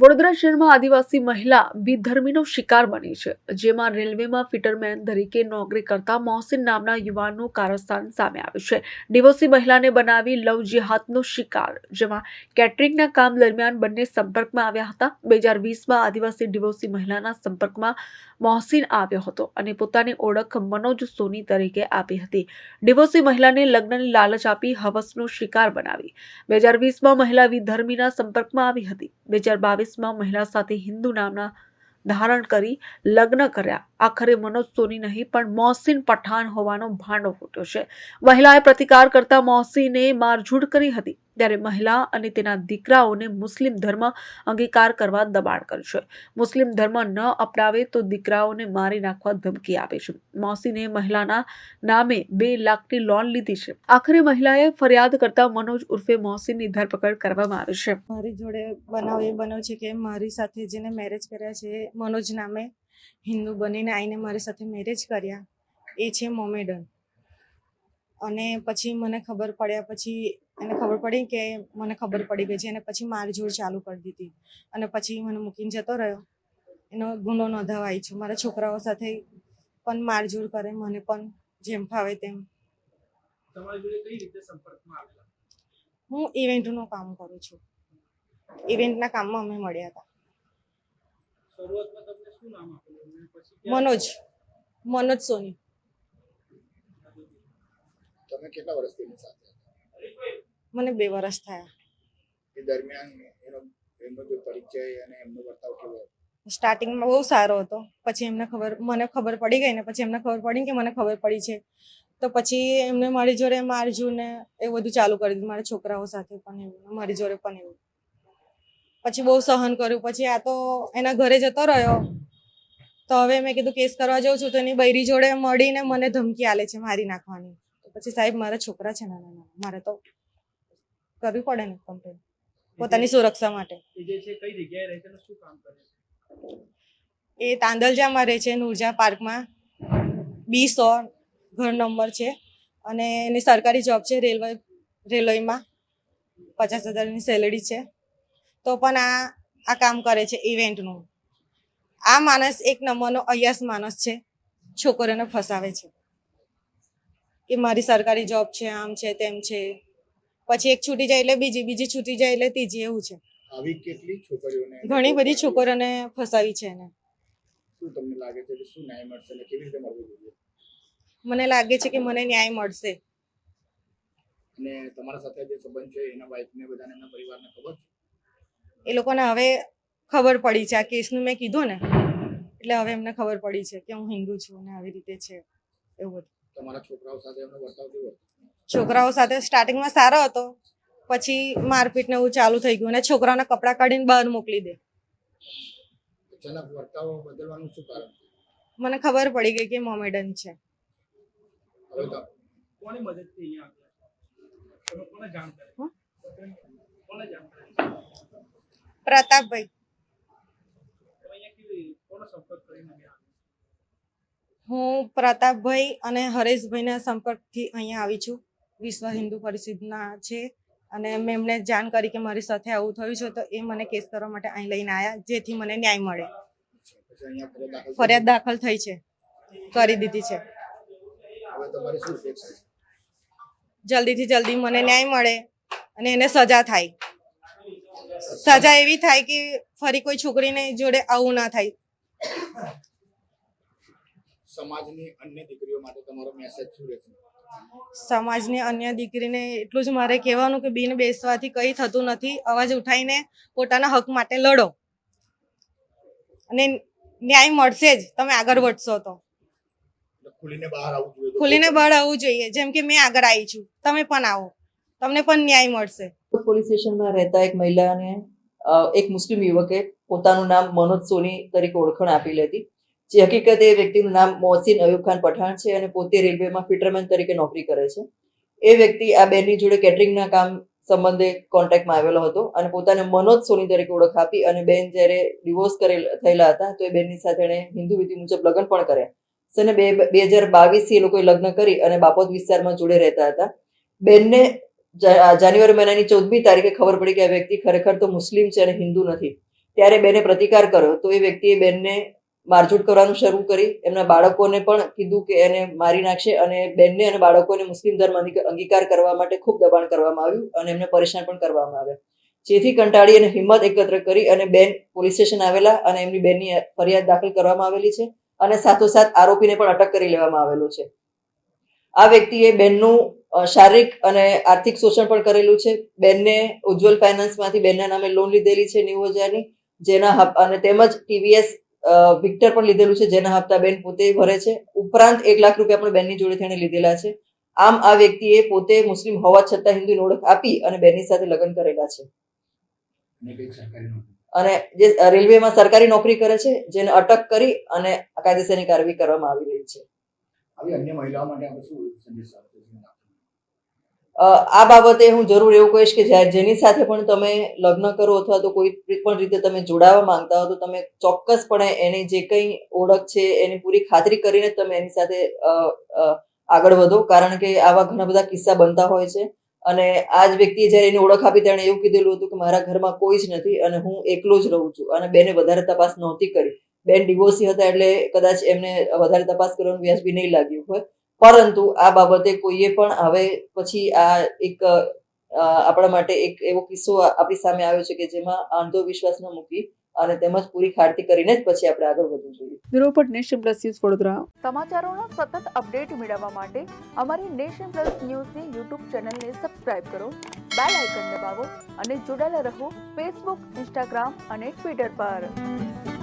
વડોદરા શહેરમાં આદિવાસી મહિલા બિધર્મીનો શિકાર બની છે, જેમાં રેલવેમાં ફિટરમેન તરીકે નોકરી કરતા મોહસિન નામના યુવાનનું કારસ્તાન સામે આવ્યું છે. ડિવોર્સી મહિલાને બનાવી લવ જેહાદનો શિકાર, જેમાં કેટરિંગના કામ દરમિયાન બંને સંપર્કમાં આવ્યા હતા. બે હજાર વીસમાં આદિવાસી ડિવોર્સી મહિલાના સંપર્કમાં મોહસિન આવ્યો હતો અને પોતાની ઓળખ મનોજ સોની તરીકે આપી હતી. ડિવોર્સી મહિલાને લગ્નની લાલચ આપી હવસનો શિકાર બનાવી. બે હજાર વીસમાં મહિલા વિધર્મીના સંપર્કમાં આવી હતી. બે હજાર બાવીસમાં મહિલા સાથે હિન્દુ નામના ધારણ કરી લગ્ન કર્યા. આખરે મનોજ સોની નહીં, પણ મોહસિન પઠાણ હોવાનો ભાંડો ફૂટ્યો છે. મહિલાએ પ્રતિકાર કરતા મોહસિને મારઝૂડ કરી હતી. ત્યારે મહિલા અને તેના દીકરાઓને મુસ્લિમ ધર્મ અંગીકાર કરવા દબાણ કરશે. મુસ્લિમ ધર્મ ન અપનાવે તો દીકરાઓને મારી નાખવા ધમકી આપે છે. મોસીને મહિલાના નામે બે લાખની લોન લીધી છે. આખરે મહિલાએ ફરિયાદ કરતા મનોજ ઉર્ફે મોસીની ધરપકડ કરવામાં આવી છે. મારી જોડે બનાવ એ બન્યો છે કે મારી સાથે જેને મેરેજ કર્યા છે, મનોજ નામે હિન્દુ બનીને આવીને મારી સાથે મેરેજ કર્યા. એ છે મોમેડન. અને પછી મને ખબર પડ્યા પછી એને ખબર પડી કે મને ખબર પડી ગઈ છે. અને પછી મારઝોડ ચાલુ કરી દીધી. અને પછી મને મૂકીને જતો રહ્યો. એનો ગુનો નોંધાવાય છે. મારા છોકરાઓ સાથે પણ મારઝોડ કરે મને પણ જેમ ફાવે તેમ. તમારી જોડે કઈ રીતે સંપર્કમાં આવેલા? હું ઇવેન્ટનું કામ કરું છું. ઇવેન્ટના કામમાં અમે મળ્યા હતા. શરૂઆતમાં તમને શું નામ આપેલું? અને પછી ક્યારે- મનોજ. મનોજ સોની. તમે કેટલા વર્ષથી સાથે હતા? મને બે વર્ષ થયા. એ દરમિયાન એનો એમનો જે પરિચય અને એમનો વર્તાવ કેવો સ્ટાર્ટિંગમાં બહુ સારો હતો. પછી એમને ખબર મને ખબર પડી ગઈ ને પછી એમને ખબર પડી કે મને ખબર પડી છે. તો પછી એમને મારી જોડે મારજું ને એ બધું ચાલુ કરી દીધું મારા છોકરાઓ સાથે પણ એવું મારી જોડે પણ એવું. પછી બહુ સહન કર્યું. પછી આ તો એના ઘરે જતો રહ્યો. તો હવે મેં કીધું કેસ કરવા જાઉં છું. તો એની બૈરી જોડે મળીને મને ધમકી આલે છે મારી નાખવાની. તો પછી સાહેબ મારા છોકરા છે નાના નાના. મારે તો કરવી પડે ને કમ્પ્લેન પોતાની સુરક્ષા માટે. એ જે છે કઈ જગ્યાએ રહે છે અને શું કામ કરે છે? એ તાંદલજામાં રહે છે નુરજા પાર્કમાં. બી સો ઘર નંબર છે. અને એની સરકારી જોબ છે રેલવે રેલવેમાં. પચાસ હજારની સેલરી છે. તો પણ આ આ કામ કરે છે ઇવેન્ટનું. આ માણસ એક નંબરનો અયાસ માણસ છે. છોકરીઓને ફસાવે છે. કે મારી સરકારી જોબ છે આમ છે તેમ છે. પછી એક છૂટી જાય એટલે બીજી બીજી છૂટી જાય એટલે ત્રીજી એવું છે. આવી કેટલી છોકરીઓને ઘણી બધી છોકરીઓને ફસાવી છે એને. શું તમને લાગે છે કે શું ન્યાય મળશે અને કેવી રીતે મળવું જોઈએ? મને લાગે છે કે મને ન્યાય મળશે. અને તમારા સાથે જે સંબંધ છે એના વાઈફને બધાને એના પરિવારને ખબર છે? એ લોકોને હવે ખબર પડી છે આ કેસનું મેં કીધું ને. એટલે હવે એમને ખબર પડી છે કે હું હિન્દુ છું ને આવી રીતે છે એવું બધું. તમારા છોકરાઓ સાથે એમનો વર્તાવ કેવો છોકરાઓ સાથે સ્ટાર્ટિંગમાં સારો હતો. પછી મારપીટ ને એવું ચાલુ થઈ ગયું અને છોકરાઓના કપડાં કાઢીને બહાર મોકલી દે. અચાનક વર્તાવ બદલવાનું શું કારણ? મને ખબર પડી ગઈ કે મોમેડન છે. પ્રતાપભાઈ. તમે અહીંયા કેવી કોનો સંપર્ક કરીને આવ્યા હું પ્રતાપભાઈ અને હરેશભાઈના સંપર્કથી અહીંયા આવી છું. વિશ્વ હિન્દુ પરિષદના છે અને મેં એમને જાણ કરી કે મારી સાથે આવું થયું છે તો એ મને કેસ કરવા માટે અહીં લઈને આવ્યા જેથી મને ન્યાય મળે. ફરિયાદ દાખલ થઈ છે, કરી દીધી છે. જલ્દીથી જલ્દી મને ન્યાય મળે અને એને સજા થાય. સજા એવી થાય કે ફરી કોઈ છોકરીને જોડે આવું ના થાય. સમાજની અન્ય દીકરીઓ માટે તમારો મેસેજ શું રહેશે? સમાજની અન્ય દીકરીને એટલું જ મારે કહેવાનું કે બિન બેસવાથી કંઈ થતું નથી. અવાજ ઉઠાઈને પોતાના હક માટે લડો. અને ન્યાય મળશે જ. તમે આગળ વધશો તો. ખુલીને બહાર આવવું જોઈએ ખુલીને બહાર આવવું જોઈએ. જેમ કે મેં આગળ આવી છું. તમે પણ આવો. તમને પણ ન્યાય મળશે. પોલીસ સ્ટેશનમાં રહેતા એક મહિલાને એક મુસ્લિમ યુવકે પોતાનું નામ મનોજ સોની તરીકે ઓળખાણ આપી હતી જે હકીકત એ વ્યક્તિનું નામ મોહસિન અયુબ ખાન પઠાણ છે અને પોતે રેલવેમાં ફિટરમેન તરીકે નોકરી કરે છે. એ વ્યક્તિ આ બેનની જોડે કેટરિંગના કામ સંબંધે કોન્ટેક્ટમાં આવેલો હતો અને પોતાને મનોજ સોની તરીકે ઓળખ આપી અને બેન જ્યારે ડિવોર્સ કરેલ થયેલા હતા તો એ બેનની સાથે એણે હિન્દુ વિધિ મુજબ લગ્ન પણ કર્યા. સને બે બે હજાર બાવીસથી એ લોકોએ લગ્ન કરી અને બાપોદ વિસ્તારમાં જોડે રહેતા હતા. બેનને જાન્યુઆરી મહિનાની ચૌદમી તારીખે ખબર પડી કે આ વ્યક્તિ ખરેખર તો મુસ્લિમ છે અને હિન્દુ નથી. ત્યારે બેને પ્રતિકાર કર્યો તો એ વ્યક્તિએ બેનને મારઝૂડ કરવાનું શરૂ કરી. એમના બાળકોને પણ કીધું કે એને મારી નાખશે અને બેનને અને બાળકોને મુસ્લિમ ધર્મ અંગી- અંગીકાર કરવા માટે ખૂબ દબાણ કરવામાં આવ્યું અને એમને પરેશાન પણ કરવામાં આવ્યા. જેથી કંટાળી અને હિંમત એકત્ર કરી અને બેન પોલીસ સ્ટેશન આવેલા અને એમની બેનની ફરિયાદ દાખલ કરવામાં આવેલી છે અને સાથોસાથ આરોપીને પણ અટક કરી લેવામાં આવેલો છે. આ વ્યક્તિએ બેનનું શારીરિક અને આર્થિક શોષણ પણ કરેલું છે. બેનને ઉજ્જવલ ફાઇનાન્સમાંથી બેનના નામે લોન લીધેલી છે નેવું હજારની. જેના અને તેમજ ટીવીએસ વિક્ટર પણ લીધેલું છે જેના હપ્તા બેન પોતે ભરે છે. ઉપરાંત એક લાખ રૂપિયા પણ બેનની જોડે તેણે લીધેલા છે. આમ આ વ્યક્તિએ પોતે મુસ્લિમ હોવા છતાં હિન્દુની ઓળખ આપી અને બેનની સાથે લગ્ન કરેલા છે. અને જે રેલવેમાં સરકારી નોકરી કરે છે જેને અટક કરી અને કાયદેસરની કાર્યવાહી કરવામાં આવી રહી છે. આવી અન્ય મહિલાઓ માટે આપણે શું સંદેશ આ બાબતે હું જરૂર એવું કહીશ કે જ્યારે જેની સાથે પણ તમે લગ્ન કરો અથવા તો કોઈ પણ રીતે તમે જોડાવા માંગતા હો તો તમે ચોક્કસપણે એની જે કંઈ ઓળખ છે એની પૂરી ખાતરી કરીને તમે એની સાથે આગળ વધો. કારણ કે આવા ઘણા બધા કિસ્સા બનતા હોય છે. અને આ જ વ્યક્તિએ જ્યારે એની ઓળખ આપી તેણે એવું કીધેલું હતું કે મારા ઘરમાં કોઈ જ નથી અને હું એકલો જ રહું છું અને બેને વધારે તપાસ નહોતી કરી. બેન ડિવોર્સી હતા એટલે કદાચ એમને વધારે તપાસ કરવાનું વ્યાજબી નહીં લાગ્યું હોય. પરંતુ આ બાબતે કોઈએ પણ હવે પછી આ એક આપણા માટે એક એવો કિસ્સો આપણી સામે આવ્યો છે કે જેમાં અંધવિશ્વાસ ન મૂકી અને તેમજ પૂરી ખાતરી કરીને જ પછી આપણે આગળ વધવું જોઈએ. Bureau nation plus news Vadodara. સમાચારોના સતત અપડેટ મેળવવા માટે અમારી નેશન પ્લસ ન્યૂઝની યુટ્યુબ ચેનલને સબસ્ક્રાઇબ કરો બેલ આઇકન દબાવો અને જોડાયેલા રહો ફેસબુક ઇન્સ્ટાગ્રામ અને ટ્વિટર પર.